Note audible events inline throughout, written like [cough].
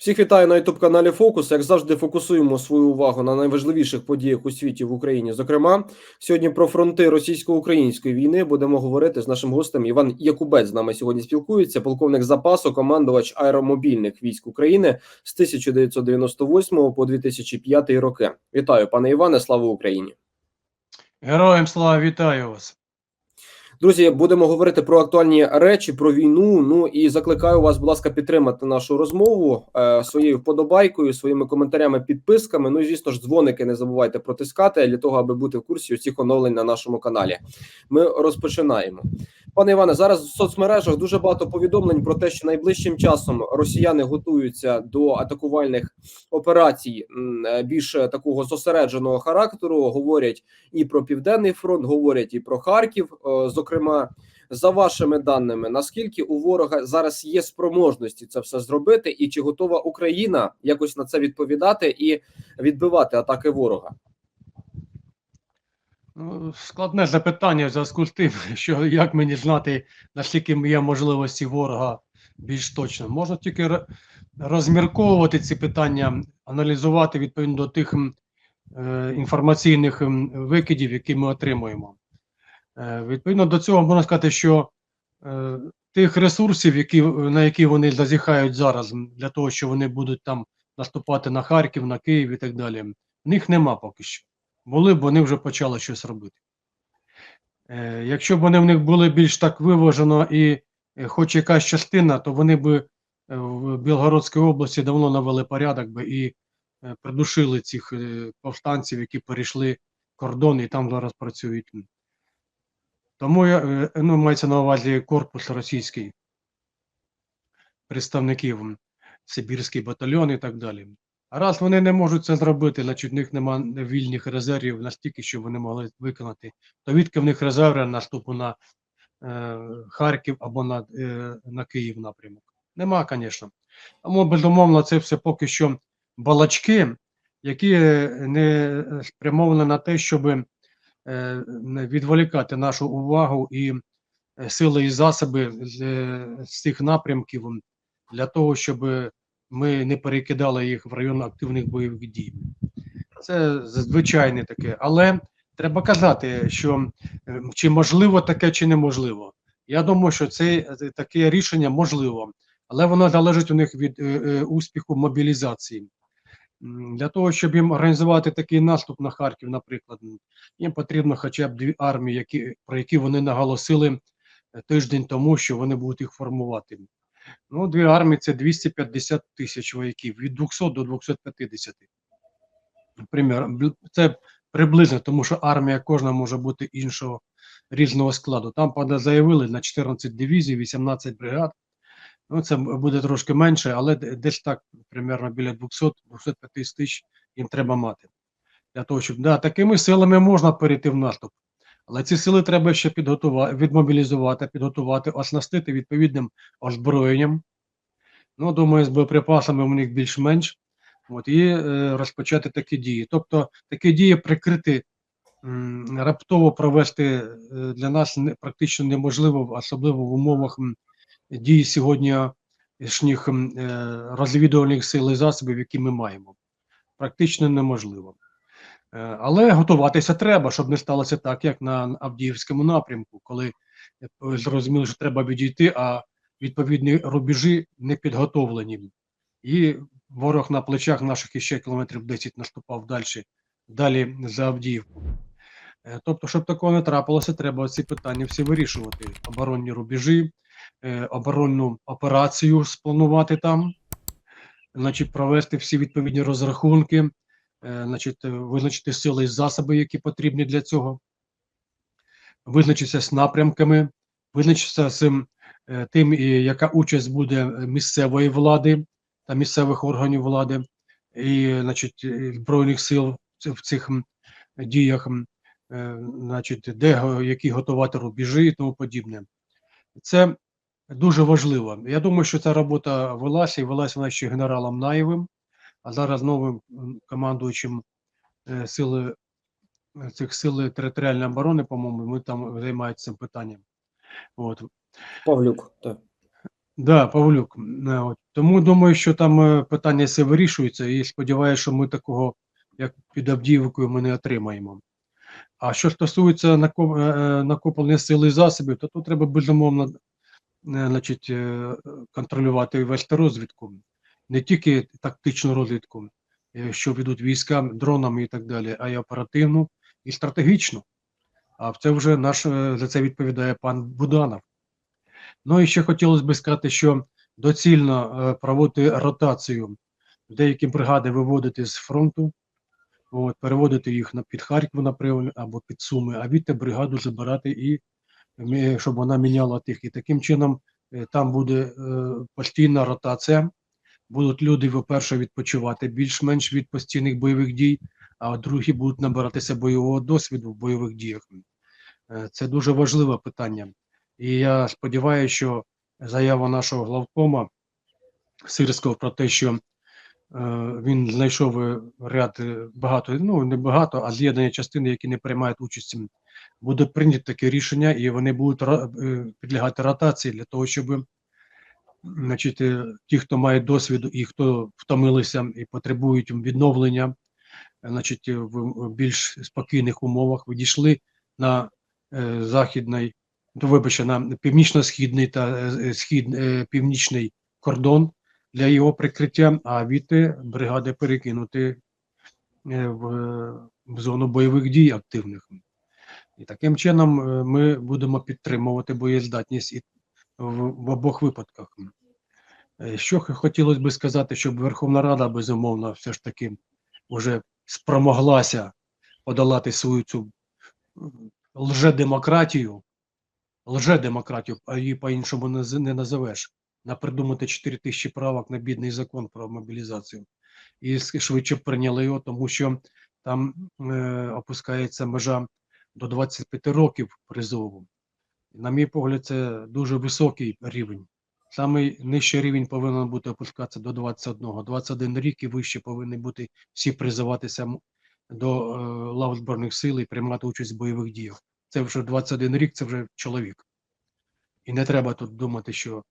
Всіх вітаю на youtube каналі Фокус. Як завжди, фокусуємо свою увагу на найважливіших подіях у світі в Україні. Зокрема, сьогодні про фронти російсько-української війни будемо говорити з нашим гостем. Іван Якубець з нами сьогодні спілкується. Полковник запасу, командувач аеромобільних військ України з 1998 по 2005 роки. Вітаю, пане Іване. Слава Україні! Героям слава вітаю вас. Друзі, будемо говорити про актуальні речі, про війну. Ну і закликаю вас, будь ласка, підтримати нашу розмову е, своєю вподобайкою, своїми коментарями, підписками. Ну і звісно ж, дзвоники не забувайте протискати для того, аби бути в курсі усіх оновлень на нашому каналі. Ми розпочинаємо. Пане Іване, зараз в соцмережах дуже багато повідомлень про те, що найближчим часом росіяни готуються до атакувальних операцій е, більш такого зосередженого характеру. Говорять і про південний фронт, говорять і про Харків. Е, Зокрема, за вашими даними, наскільки у ворога зараз є спроможності це все зробити, і чи готова Україна якось на це відповідати і відбивати атаки ворога? Ну, складне запитання в зв'язку з тим, [laughs] що як мені знати, наскільки є можливості ворога більш точно. Можна тільки розмірковувати ці питання, аналізувати відповідно до тих е, інформаційних викидів, які ми отримуємо. Е, відповідно до цього можна сказати, що е, тих ресурсів, які, на які вони зазіхають зараз, для того, що вони будуть там наступати на Харків, на Київ і так далі, в них нема поки що. Були б вони вже почали щось робити. Е, якщо б вони в них були більш так виважено і хоч якась частина, то вони б в Білгородській області давно навели порядок би і придушили цих повстанців, які перейшли кордон і там зараз працюють. Тому е, ну, мається на увазі корпус російський, представників Сибірський батальйон і так далі. А раз вони не можуть це зробити, значить в них немає вільних резервів настільки, щоб вони могли виконати, то відки в них резерви наступу на е, Харків або на, е, на Київ напрямок? Нема, звісно. Тому, безумовно, це все поки що балачки, які не спрямовані на те, щоб не відволікати нашу увагу і е, сили і засоби з, е, цих напрямків для того, щоб ми не перекидали їх в район активних бойових дій. Це звичайне таке, але треба казати, що е, чи можливо таке, чи неможливо. Я думаю, що це е, таке рішення можливо, але воно залежить у них від е, е, успіху мобілізації. Для того, щоб їм організувати такий наступ на Харків, наприклад, їм потрібно хоча б дві армії, які, про які вони наголосили е, тиждень тому, що вони будуть їх формувати. Ну, дві армії це 250 тисяч вояків, від 200 до 250. Примір, це приблизно, тому що армія кожна може бути іншого різного складу. Там заявили на 14 дивізій, 18 бригад. Ну, це буде трошки менше, але десь так, примерно біля 200-250 тисяч їм треба мати. Для того, щоб да, такими силами можна перейти в наступ. Але ці сили треба ще підготувати, відмобілізувати, підготувати, оснастити відповідним озброєнням. Ну, думаю, з боєприпасами у них більш-менш. От, і е, розпочати такі дії. Тобто такі дії прикрити, м, раптово провести е, для нас практично неможливо, особливо в умовах м, дії сьогоднішніх е, розвідувальних сил і засобів, які ми маємо. Практично неможливо. Е, Але готуватися треба, щоб не сталося так, як на Авдіївському напрямку, коли е, зрозуміло, що треба відійти, а відповідні рубежі не підготовлені. І ворог на плечах наших іще кілометрів 10 наступав далі, далі за Авдіївку. Тобто, щоб такого не трапилося, треба ці питання всі вирішувати. Оборонні рубежі, оборонну операцію спланувати там, значить, провести всі відповідні розрахунки, е, значить, е, визначити сили і засоби, які потрібні для цього, визначитися з напрямками, визначитися з е, тим, яка участь буде е, місцевої влади та місцевих органів влади і, значить, е, збройних сил в цих діях, е, значить, де які готувати рубежі і тому подібне. Це дуже важливо. Я думаю, що ця робота велася і велася вона ще генералом Наєвим, а зараз новим командуючим е, сили е, цих сил територіальної оборони, по-моєму, ми там займаємося цим питанням. От. Павлюк, так. Да, Павлюк. Е, от. Тому думаю, що там питання все вирішується, і сподіваюся, що ми такого, як під Авдіївкою, ми не отримаємо. А що стосується нако- накоплення сили і засобів, то тут треба безумовно значить, е, контролювати весь та розвідку, не тільки тактичну розвідку, е, що ведуть війська дронами і так далі, а й оперативну і стратегічну. А це вже наш е, за це відповідає пан Буданов. Ну і ще хотілося б сказати, що доцільно е, проводити ротацію, деякі бригади виводити з фронту, от, переводити їх на під Харків, наприклад, або під Суми, а відти бригаду забирати і щоб вона міняла тих. І таким чином е, там буде е, постійна ротація. Будуть люди, по-перше, відпочивати більш-менш від постійних бойових дій, а другі будуть набиратися бойового досвіду в бойових діях. Е, Це дуже важливе питання. І я сподіваюся, що заява нашого главкома Сирського про те, що він знайшов ряд багато, ну не багато, а з'єднання частини, які не приймають участь, буде прийнято таке рішення, і вони будуть е, підлягати ротації для того, щоб значить, е, ті, хто має досвід і хто втомилися і потребують відновлення, значить, е, в більш спокійних умовах відійшли на західний, то вибачте, на північно-східний та схід, північний кордон для його прикриття, а відти бригади перекинути в зону бойових дій активних. І таким чином е, ми будемо підтримувати боєздатність і в, обох випадках. Е, Що хотілося би сказати, щоб Верховна Рада, безумовно, все ж таки вже спромоглася подолати свою цю лжедемократію, лжедемократію, а її по-іншому не, називеш, напридумати 4 тисячі правок на бідний закон про мобілізацію. І швидше прийняли його, тому що там е, опускається межа до 25 років призову. На мій погляд, це дуже високий рівень. Самий нижчий рівень повинен бути опускатися до 21. 21 рік і вище повинні бути всі призиватися до е, лав Збройних сил і приймати участь в бойових діях. Це вже 21 рік, це вже чоловік. І не треба тут думати, що е,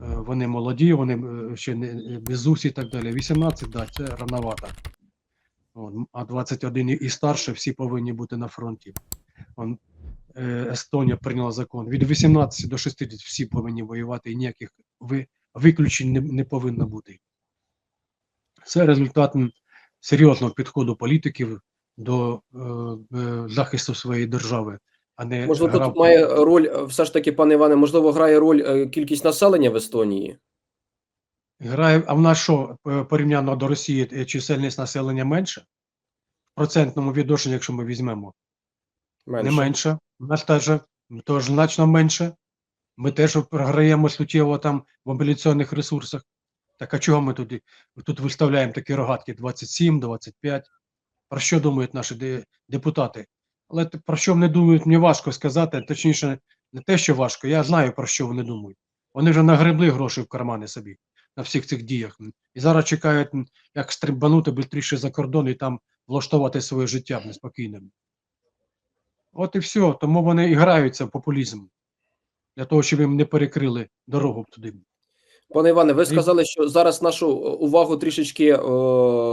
вони молоді, вони е, ще не е, без і так далі. 18, да, це рановато. А 21 і- старше всі повинні бути на фронті. Он, е, Естонія прийняла закон. Від 18 до 60 всі повинні воювати, і ніяких ви, виключень не, не повинно бути. Це результат серйозного підходу політиків до е, е, захисту своєї держави, а не Можливо, гра тут має роль, е, все ж таки, пане Іване, можливо, грає роль е, кількість населення в Естонії. Грає, а в нас що е, порівняно до Росії е, чисельність населення менше? В процентному відношенні, якщо ми візьмемо, Менше. не менше. У нас теж, теж значно менше. Ми теж програємо суттєво там в мобілізаційних ресурсах. Так а чого ми тут, тут виставляємо такі рогатки 27, 25? Про що думають наші депутати? Але про що вони думають, мені важко сказати. Точніше, не те, що важко, я знаю, про що вони думають. Вони вже нагребли гроші в кармани собі на всіх цих діях. І зараз чекають, як стрибанути більше за кордон і там влаштувати своє життя неспокійним. От і все. Тому вони і граються в популізм для того, щоб їм не перекрили дорогу туди. Пане Іване, ви сказали, що зараз нашу е, увагу трішечки е,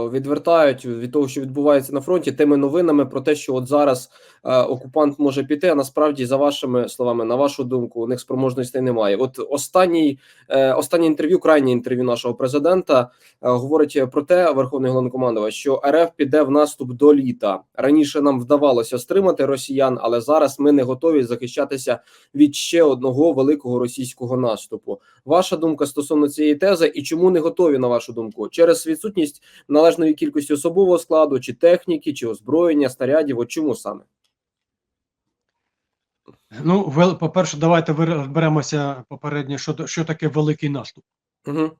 відвертають від того, що відбувається на фронті, тими новинами про те, що от зараз е, окупант може піти. А насправді, за вашими словами, на вашу думку, у них спроможностей немає. От останній е, останнє інтерв'ю, крайнє інтерв'ю нашого президента е, говорить про те, верховний головнокомандувач, що РФ піде в наступ до літа. Раніше нам вдавалося стримати росіян, але зараз ми не готові захищатися від ще одного великого російського наступу. Ваша думка стосовно цієї тези, і чому не готові, на вашу думку, через відсутність належної кількості особового складу, чи техніки, чи озброєння, снарядів? От чому саме? Ну, по-перше, давайте ви- розберемося попередньо, що, що таке великий наступ. Угу.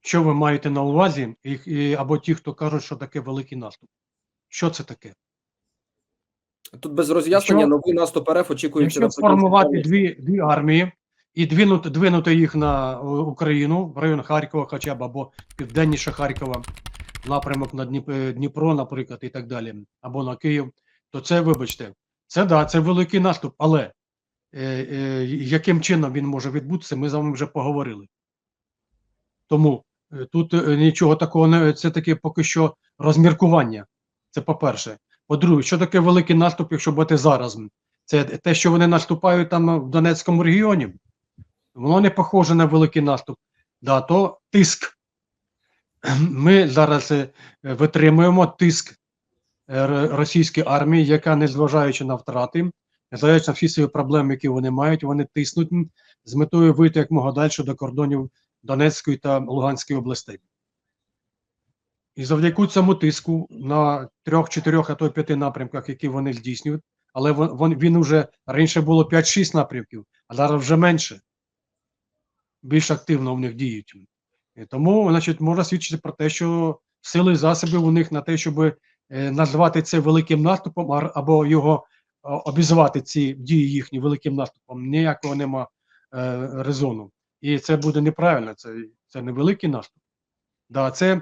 Що ви маєте на увазі, і, і, або ті, хто кажуть, що таке великий наступ. Що це таке? Тут без роз'яснення новий наступ РФ очікується Якщо сформувати дві, дві армії і двинути, двинути їх на е, Україну в район Харкова, хоча б або південніше Харкова, напрямок на е, Дніпро, наприклад, і так далі, або на Київ, то це, вибачте, це да, це великий наступ, але е, е, яким чином він може відбутися, ми з вами вже поговорили. Тому е, тут нічого такого не це таке поки що розміркування. Це по-перше. По-друге, що таке великий наступ, якщо бути зараз? Це те, що вони наступають там в Донецькому регіоні. Воно не похоже на великий наступ. Да, то тиск. [clears throat] Ми зараз е, витримуємо тиск е, російської армії, яка, незважаючи на втрати, незважаючи на всі свої проблеми, які вони мають, вони тиснуть з метою вийти якмога далі до кордонів Донецької та Луганської областей. І завдяки цьому тиску на трьох, чотирьох, а то п'яти напрямках, які вони здійснюють, але він уже раніше було 5-6 напрямків, а зараз вже менше. Більш активно в них діють. І тому, значить, можна свідчити про те, що сили і засоби у них на те, щоб е, назвати це великим наступом або його е, обізвати ці дії їхні великим наступом, ніякого нема е, резону. І це буде неправильно, це, це не великий наступ. Да, це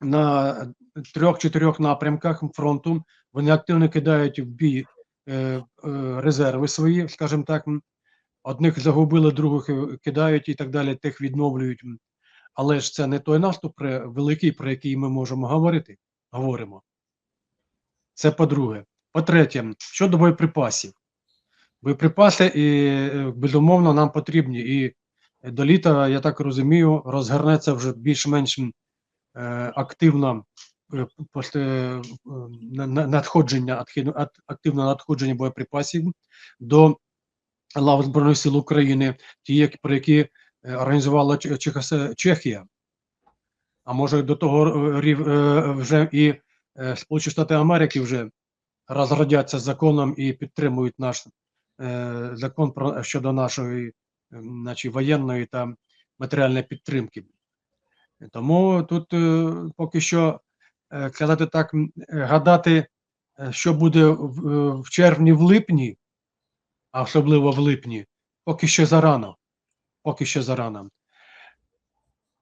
на трьох-чотирьох напрямках фронту вони активно кидають в бій е, е, резерви свої, скажімо так. Одних загубили, других е, кидають і так далі, тих відновлюють. Але ж це не той наступ великий, про який ми можемо говорити. Говоримо. Це по-друге. По-третє, щодо боєприпасів. Боєприпаси, і, е, безумовно, нам потрібні. І до літа, я так розумію, розгорнеться вже більш-менш е, активно е, е, на- надходження, активне надходження боєприпасів до лав Збройних сил України, ті, про які е, організувала Чехія. А може до того е, е, вже і Сполучені Штати Америки вже розродяться законом і підтримують наш закон щодо нашої значить, воєнної та матеріальної підтримки. Тому тут поки що казати так, гадати, що буде в червні, в липні, а особливо в липні, поки що зарано. Поки що зарано.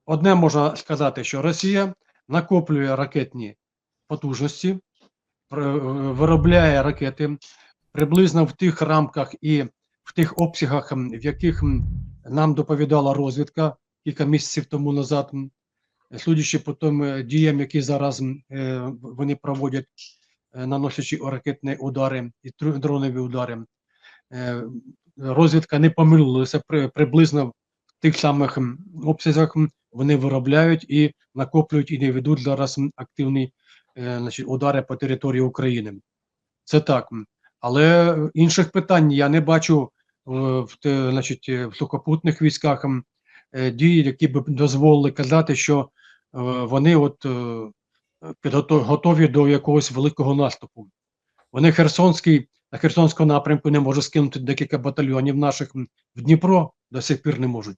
Одне можна сказати, що Росія накоплює ракетні потужності, е, виробляє ракети приблизно в тих рамках і в тих обсягах, в яких нам доповідала розвідка кілька місяців тому назад, судячи по тим е, діям, які зараз е, вони проводять, наносячи ракетні удари і дронові удари. Е, Розвідка не помилилася приблизно в тих самих м, обсязах вони виробляють і накоплюють і не ведуть зараз активні е, значить, удари по території України. Це так. Але інших питань я не бачу е, в, значить, в сухопутних військах дій, які б дозволили казати, що вони от готові до якогось великого наступу. Вони Херсонський, на Херсонському напрямку не можуть скинути декілька батальйонів наших в Дніпро до сих пір не можуть.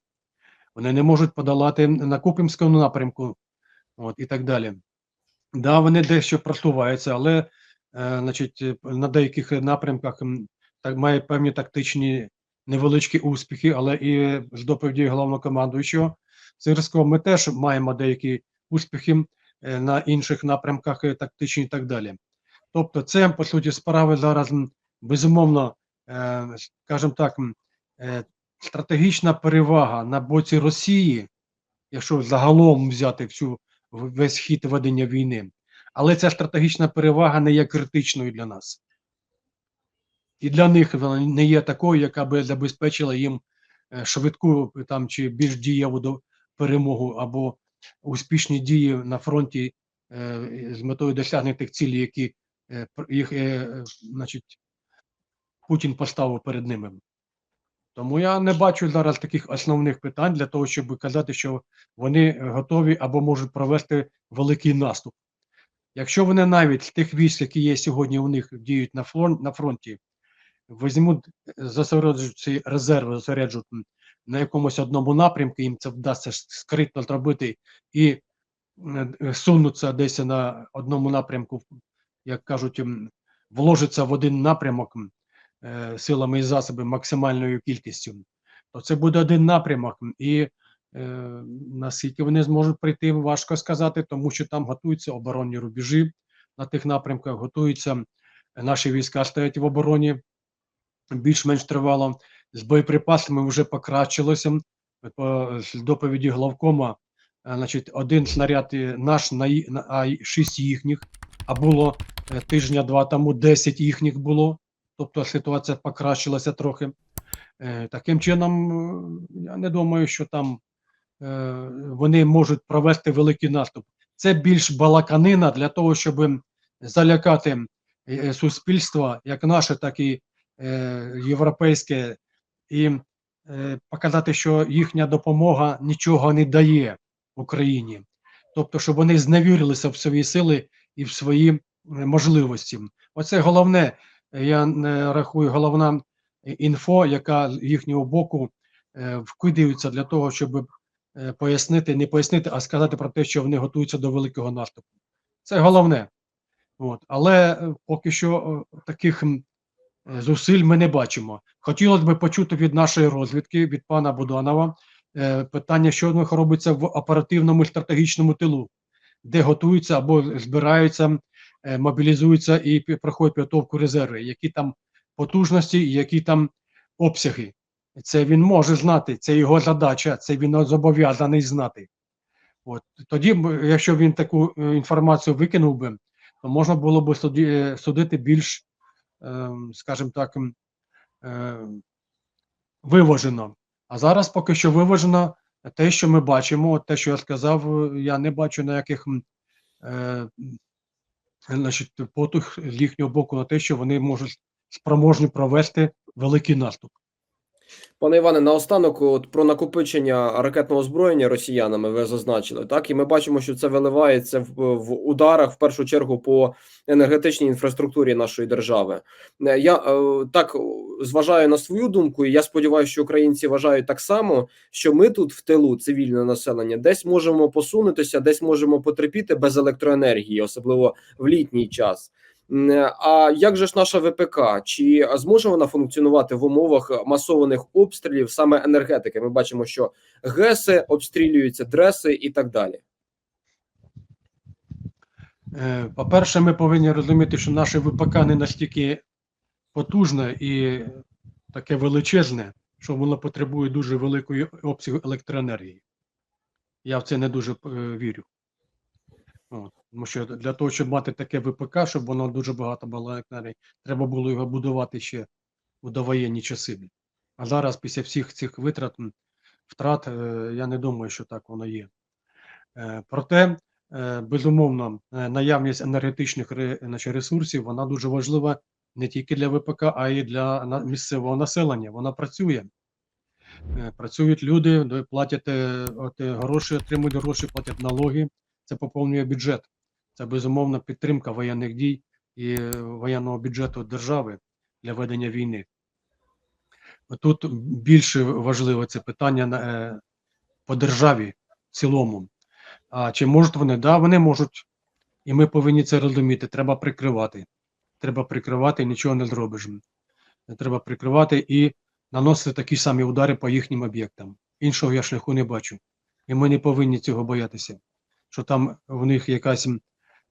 Вони не можуть подолати на Куп'янському напрямку, от і так далі. Да, вони дещо просуваються, але е, значить, е, на деяких напрямках так має певні тактичні невеличкі успіхи, але і з доповіді головнокомандуючого Сирського ми теж маємо деякі успіхи е, на інших напрямках е, тактичні і так далі. Тобто, це по суті справи зараз безумовно, е, скажімо так, е, стратегічна перевага на боці Росії, якщо загалом взяти всю весь хід ведення війни, але ця стратегічна перевага не є критичною для нас. І для них вона не є такою, яка би забезпечила їм е, швидку там чи більш дієву перемогу або успішні дії на фронті з метою досягнення тих цілей, які їх, значить, Путін поставив перед ними. Тому я не бачу зараз таких основних питань для того, щоб казати, що вони готові або можуть провести великий наступ. Якщо вони навіть з тих військ, які є сьогодні у них діють на фронт на фронті, візьмуть, зосереджують ці резерви, зосереджують на якомусь одному напрямку, їм це вдасться скритно зробити і сунуться десь на одному напрямку, як кажуть, вложиться в один напрямок е, силами і засобами максимальною кількістю, то це буде один напрямок. І е, наскільки вони зможуть прийти, важко сказати, тому що там готуються оборонні рубежі на тих напрямках, готуються наші війська стоять в обороні. більш-менш тривало. З боєприпасами вже покращилося. По доповіді главкома, е, значить, один снаряд е, наш на, шість їхніх, а було е, тижня-два тому 10 їхніх було. Тобто ситуація покращилася трохи. Е, Таким чином, е, я не думаю, що там е, вони можуть провести великий наступ. Це більш балаканина для того, щоб залякати суспільство, як наше, так і європейське, і показати, що їхня допомога нічого не дає Україні. Тобто, щоб вони зневірилися в свої сили і в свої можливості. Оце головне, я е, рахую, головна інфо, яка з їхнього боку е, вкидаються для того, щоб е, пояснити, не пояснити, а сказати про те, що вони готуються до великого наступу. Це головне. От. Але е, поки що таких зусиль ми не бачимо. Хотілося б почути від нашої розвідки, від пана Буданова, питання, що робиться в оперативному стратегічному тилу, де готуються або збираються, мобілізуються і проходять підготовку резерви, які там потужності, і які там обсяги. Це він може знати, це його задача, це він зобов'язаний знати. От тоді, якщо він таку е, інформацію викинув би, то можна було б е, судити більш, ем, скажімо так, е, виважено. А зараз поки що виважено те, що ми бачимо, те, що я сказав, е, я не бачу ніяких е, значить, потух з їхнього боку на те, що вони можуть спроможні провести великий наступ. Пане Іване, наостанок, от про накопичення ракетного озброєння росіянами ви зазначили, так і ми бачимо, що це виливається в, в ударах в першу чергу по енергетичній інфраструктурі нашої держави. Е, Я е, так зважаю на свою думку, і я сподіваюся, що українці вважають так само, що ми тут в тилу цивільне населення десь можемо посунутися, десь можемо потерпіти без електроенергії, особливо в літній час. М, А як же ж наша ВПК? Чи зможе вона функціонувати в умовах масованих обстрілів саме енергетики? Ми бачимо, що ГЕСи обстрілюються, дреси і так далі. Е, По-перше, ми повинні розуміти, що наше ВПК не настільки потужне і таке величезне, що воно потребує дуже великої обсягу електроенергії. Я в це не дуже е, вірю. Тому що для того, щоб мати таке ВПК, щоб воно дуже багато було електроенергії, треба було його будувати ще у довоєнні часи. А зараз, після всіх цих витрат, втрат, е, я не думаю, що так воно є. Е, Проте, е, безумовно, наявність енергетичних ресурсів вона дуже важлива не тільки для ВПК, а й для місцевого населення. Вона працює. Працюють люди, платять от, гроші, отримують гроші, платять налоги. Це поповнює бюджет. Це безумовно підтримка воєнних дій і е, воєнного бюджету держави для ведення війни. Тут більше важливе це питання е, по державі в цілому. А чи можуть вони? Да, вони можуть. І ми повинні це розуміти. Треба прикривати. Треба прикривати, і нічого не зробиш. Треба прикривати і наносити такі самі удари по їхнім об'єктам. Іншого я шляху не бачу. І ми не повинні цього боятися. Що там в них якась,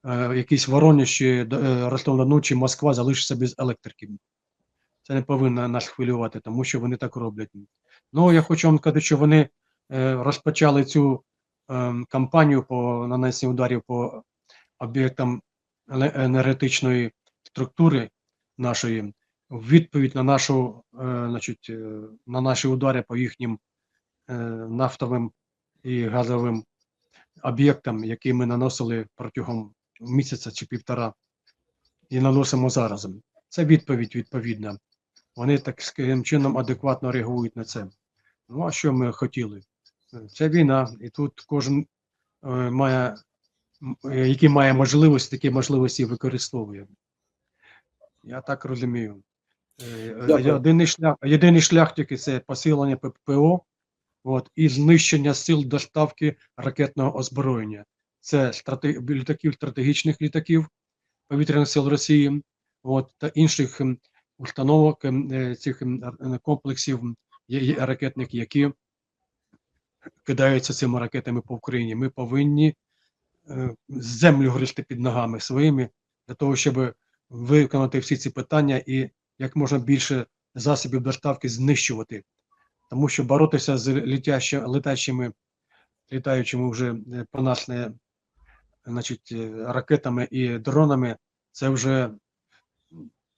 е, якийсь Воронеж е, Ростов-на-Дону чи Москва залишиться без електрики. Це не повинно нас хвилювати, тому що вони так роблять. Ну, я хочу вам сказати, що вони е, розпочали цю кампанію по нанесенню ударів по об'єктам енергетичної структури нашої в відповідь на нашу, значить, на наші удари по їхнім нафтовим і газовим об'єктам, які ми наносили протягом місяця чи півтора, і наносимо зараз. Це відповідь відповідна. Вони таким чином адекватно реагують на це. Ну а що ми хотіли? Це війна, і тут кожен е, має, е, який має можливості, такі можливості використовує. Я так розумію. Е, Дякую. Єдиний шлях, єдиний шлях тільки це посилення ППО от, і знищення сил доставки ракетного озброєння. Це страте, літаків, стратегічних літаків повітряних сил Росії от, та інших ем, установок ем, е, цих ем, ар- е, комплексів ракетних, які кидаються цими ракетами по Україні. Ми повинні е, землю гризти під ногами своїми для того, щоб виконати всі ці питання і як можна більше засобів доставки знищувати. Тому що боротися з летачими, літаючими вже е, по нас не, значить, е, ракетами і дронами, це вже,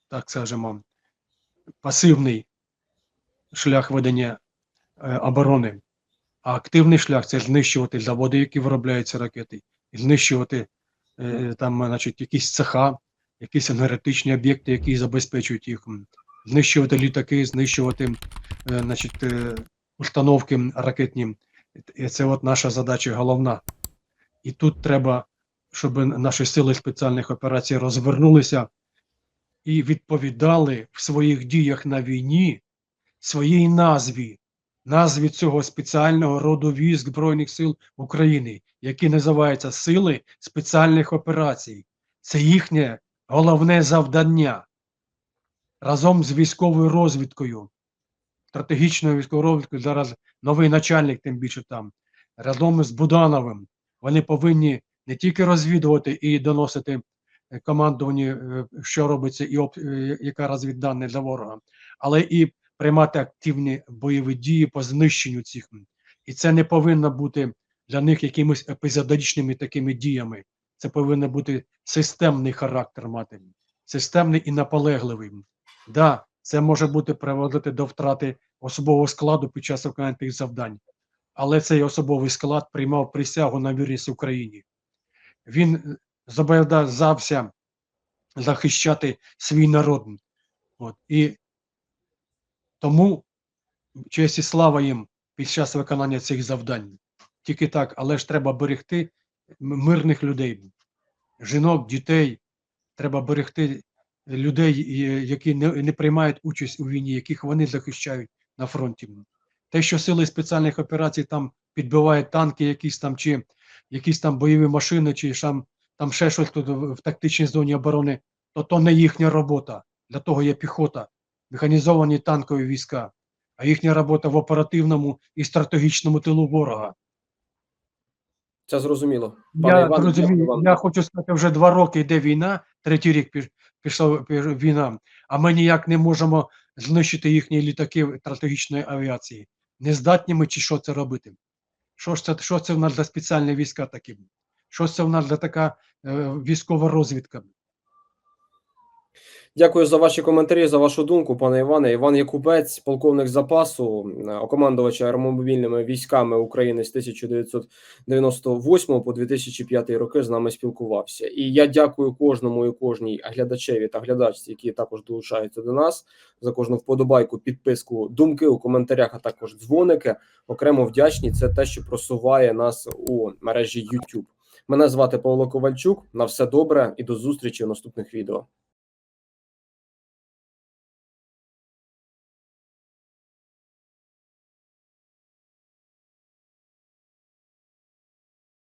так скажемо, пасивний шлях ведення е, оборони. А активний шлях це знищувати заводи, які виробляють ці ракети, і знищувати там, значить, якісь цеха, якісь енергетичні об'єкти, які забезпечують їх, знищувати літаки, знищувати значить, е, установки ракетні. Це от наша задача головна. І тут треба, щоб наші сили спеціальних операцій розвернулися і відповідали в своїх діях на війні своїй назві, назві цього спеціального роду військ Збройних сил України, які називаються Сили спеціальних операцій. Це їхнє головне завдання разом з військовою розвідкою, стратегічною військовою розвідкою. Зараз новий начальник, тим більше там, разом з Будановим. Вони повинні не тільки розвідувати і доносити е, командуванню, е, що робиться, і об- е, яка розвіддане для ворога, але і приймати активні бойові дії по знищенню цих. І це не повинно бути для них якимись епізодичними такими діями. Це повинен бути системний характер мати, системний і наполегливий. Да, це може бути приводити до втрати особового складу під час виконання тих завдань, але цей особовий склад приймав присягу на вірність Україні. Він е, зобов'язався захищати свій народ. От. І тому честь і слава їм під час виконання цих завдань. Тільки так, але ж треба берегти мирних людей, жінок, дітей. Треба берегти людей, які не, не приймають участь у війні, яких вони захищають на фронті. Те, що сили спеціальних операцій там підбивають танки, якісь там, чи якісь там бойові машини, чи там, там ще щось тут в тактичній зоні оборони, то то не їхня робота. Для того є піхота механізовані танкові війська, а їхня робота в оперативному і стратегічному тилу ворога. Це зрозуміло. Пане Я дякую розумію, вам. я хочу сказати, вже два роки йде війна, третій рік піш- пішла піш- війна, а ми ніяк не можемо знищити їхні літаки стратегічної авіації. Не здатні ми чи що це робити? Що ж це, що це в нас за спеціальні війська такі? Що це в нас за така е, військова розвідка? Дякую за ваші коментарі, за вашу думку, пане Іване. Іван Якубець, полковник запасу, е, командувач аеромобільними військами України з 1998 по 2005 роки з нами спілкувався. І я дякую кожному і кожній глядачеві та глядачці, які також долучаються до нас за кожну вподобайку, підписку, думки у коментарях, а також дзвоники. Окремо вдячні. Це те, що просуває нас у мережі YouTube. Мене звати Павло Ковальчук. На все добре і до зустрічі в наступних відео.